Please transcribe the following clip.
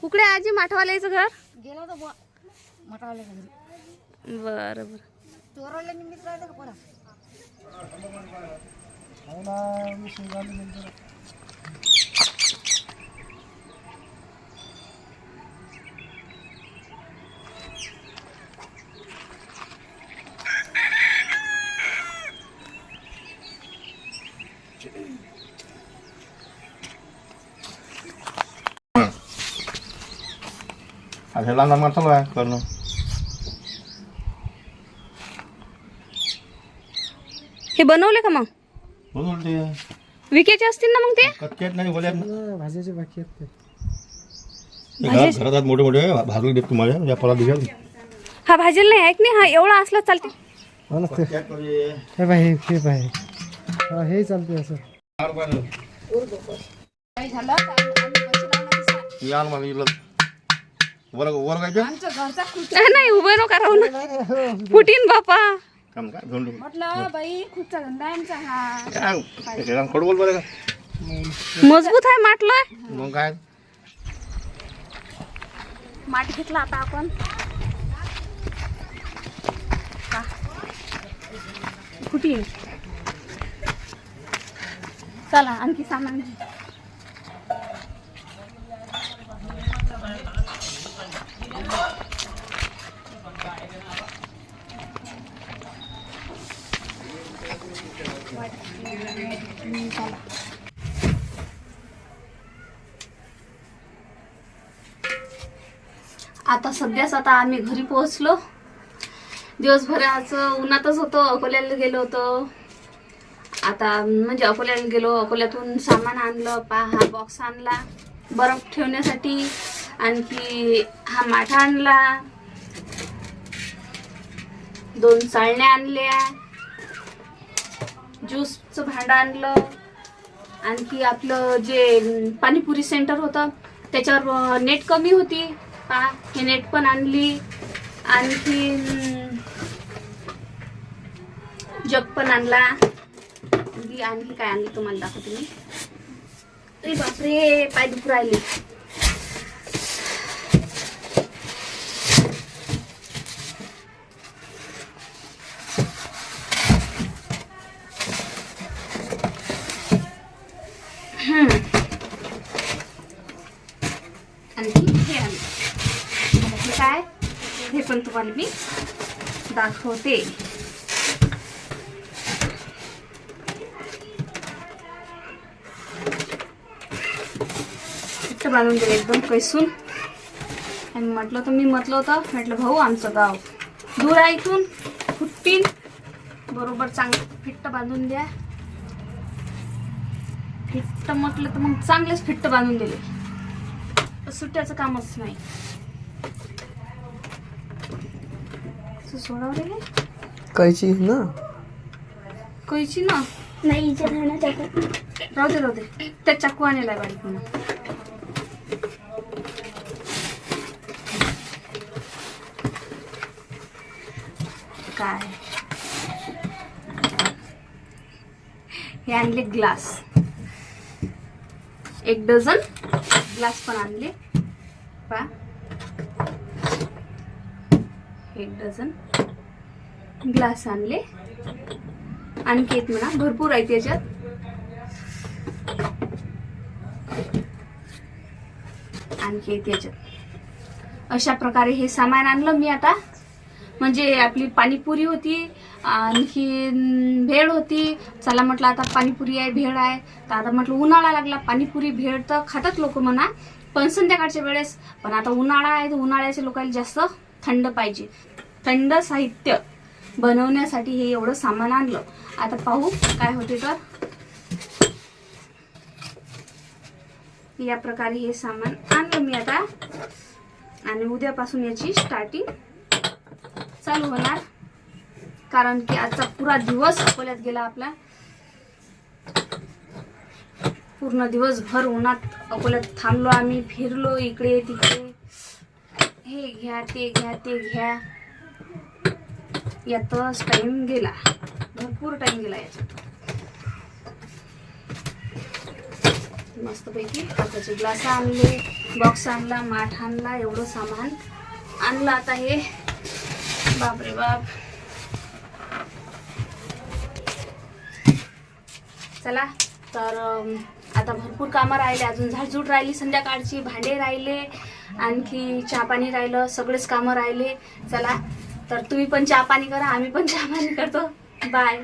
कुकडे आजी? माठवाल्याचं घर? गेला होता बुवा. मटावाल्याच्या घरी. बरं बरं. चोरवल्या निमित्त राहतं का पोरा? असे लहान लहान चालू आहे करणं हे बनवले का मग? म्हणून ते विकेचे असतील ना मग ते? कटकेट नाही बोलत ना. भाज्याचे बाकी आहेत ते. ते घरात घरात मोठे मोठे भाजून देत तुम्हाला म्हणजे आपल्याला दिसेल. हा भाजीला नाही ऐक नाही हा एवढा असला चालते. हो ना ते हे बाई हे हे बाई. हा हे चालते असं. या मला. वर वर काय ते? आमच्या घरचा खुर्च्या नाही उभे नका राहू ना. फुटीन बापा? काम काय घेऊन टाकू. म्हटलं बाई खुर्चा धंदा आहे आमचा? हा. काय त्याला खोडं बोल बरं का? मजबूत आहे माटलोय मग काय? माठ घेतला आता आपण. का? फुटीन चला आणखी सामान घे. आता सध्याच आता आम्ही घरी पोहोचलो. दिवसभराचं उन्हातच होतो अकोल्याला गेलो होतो. आता म्हणजे अकोल्याला गेलो अकोल्यातून सामान आणलं पा हा बॉक्स आणला. बर्फ ठेवण्यासाठी आणखी हा माठा आणला. दोन चाळण्या आणल्या. ज्यूसचं भांडं आणलं. आणखी आपलं जे पाणीपुरी सेंटर होतं त्याच्यावर नेट कमी होती. पा हे नेट पण आणली. आणखी जग पण आणला. आणखी काय आणलं तुम्हाला दाखवते मी? अरे बापरे पाय दुखू राहिले हम्म. आणखी हे आणलं आता हे काय? हे पण तुम्हाला मी दाखवते. बांधून दिले एकदम कैसून. आणि म्हटलं तर मी म्हटलं होतं म्हटलं भाऊ आमचं गाव दूर आहे इथून फुटतील बरोबर चांगलं फिट्ट बांधून द्या. फिट्ट म्हटलं तर मग चांगलेच फिट्ट बांधून दिले. सुट्ट्याचं कामच नाही. असं सोडावं रे हे. कैची ना? कैची ना? नाही इथे चाकू राहू दे राहू दे. त्या चाकू आणलाय बारीक म्हणून काय? हे आणले ग्लास. एक डझन ग्लास पण आणले. पा एक डझन ग्लास आणले. आणखी एक म्हणा भरपूर आहेत याच्यात. आणखी एक याच्यात. अशा प्रकारे हे सामान आणलं मी आता. म्हणजे आपली पाणीपुरी होती आणखी भेळ होती. चला म्हटलं आता पाणीपुरी आहे भेळ आहे. तर आता म्हटलं उन्हाळा लागला पाणीपुरी भेळ तर खातात लोक म्हणा. पण संध्याकाळच्या वेळेस पण आता उन्हाळा आहे तर उन्हाळ्याच्या लोकांना जास्त थंड पाहिजे. थंड साहित्य बनवण्यासाठी हे एवढं सामान आणलं. आता पाहू काय होते तर. या प्रकारे हे सामान आणलं मी आता. आणि उद्यापासून याची स्टार्टिंग चालू होणार. कारण की आजचा पुरा दिवस अकोल्यात गेला आपला. पूर्ण दिवसभर उन्हात अकोल्यात थांबलो आम्ही फिरलो इकडे तिकडे. हे घ्या ते घ्या ते घ्या. यातच टाईम गेला. भरपूर टाईम गेला याच्यात. मस्तपैकी काचाचे ग्लास आणले बॉक्स आणला माठ आणला एवढं सामान आणलं. आता हे बापरे बाप. चला तर आता भरपूर कामं राहिले. अजून झाडझूड राहिली संध्याकाळची भांडे राहिले आणखी चहा पाणी राहिलं सगळेच कामं राहिले. चला तर तुम्ही पण चहा पाणी करा आम्ही पण चहा पाणी करतो. बाय